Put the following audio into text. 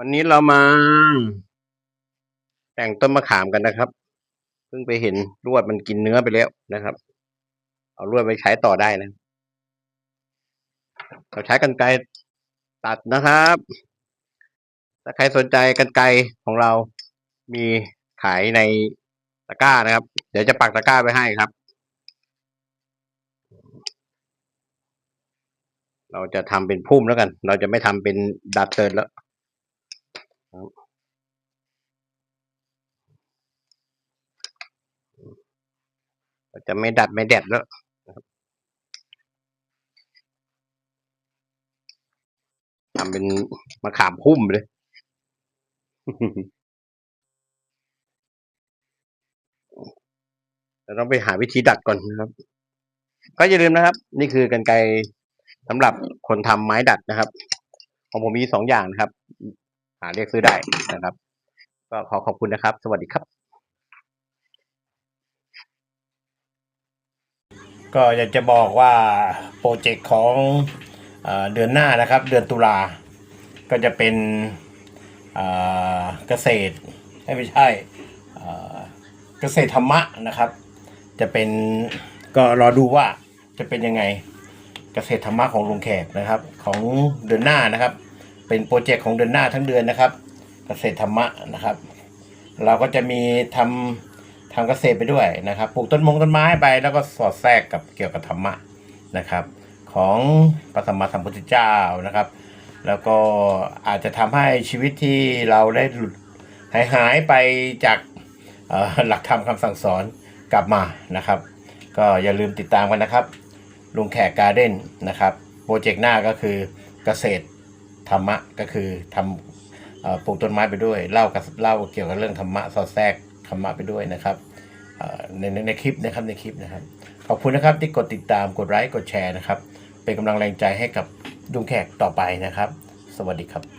วันนี้เรามา แต่งต้นมะขามกันนะครับ เพิ่งไปเห็นลวดมันกินเนื้อไปแล้วนะครับ เอาลวดไปใช้ต่อได้นะเราใช้กันไกรตัดนะครับ ถ้าใครสนใจกันไกรของเรามีขายในตะกร้านะครับ เดี๋ยวจะปักตะกร้าไปให้ครับ เราจะทำเป็นพุ่มแล้วกัน เราจะไม่ทำเป็นดัดเติร์นแล้ว เราจะไม่ดัดไม่แดดแล้วทำเป็นมะขามพุ่มเลย เราต้องไปหาวิธีดัดก่อนนะครับ ก็อย่าลืมนะครับ นี่คือกันไกรสำหรับคนทำไม้ดัดนะครับ ของผมมีสองอย่างนะครับ หาเรียกซื้อได้นะครับ ก็ขอขอบคุณนะครับ สวัสดีครับ ก็อยากจะบอกว่าโปรเจกต์ของเดือนหน้านะครับ เดือนตุลาก็จะเป็นเกษตรไม่ใช่เอ่อเกษตรธรรมะนะครับ จะเป็นก็รอดูว่าจะเป็นยังไงเกษตรธรรมะของลุงแขกนะครับ ของเดือนหน้านะครับ เป็นโปรเจกต์ของเดือนหน้าทั้งเดือนนะครับ เกษตรธรรมะนะครับ เราก็จะมีทำทำเกษตรไปด้วยนะครับปลูกต้นมงต้นไม้ไปแล้วก็สอดแทรกกับเกี่ยวกับธรรมะนะครับ ของพระสัมมาสัมพุทธเจ้านะครับ แล้วก็อาจจะทำให้ชีวิตที่เราได้หลุดหายหายไปจากหลักธรรมคำสั่งสอนกลับมานะครับ ก็อย่าลืมติดตามกันนะครับลุงแขกการ์เด้นนะครับ โปรเจกต์หน้าก็คือเกษตร ธรรมะก็คือทำปลูกต้นไม้ไปด้วยเล่ากับเล่าเกี่ยวกับเรื่องธรรมะสอดแทรกธรรมะไปด้วยนะครับในในในคลิปนะครับในคลิปนะครับ ขอบคุณนะครับที่กดติดตามกดไลค์กดแชร์นะครับ เป็นกำลังแรงใจให้กับดุงแขกต่อไปนะครับ สวัสดีครับ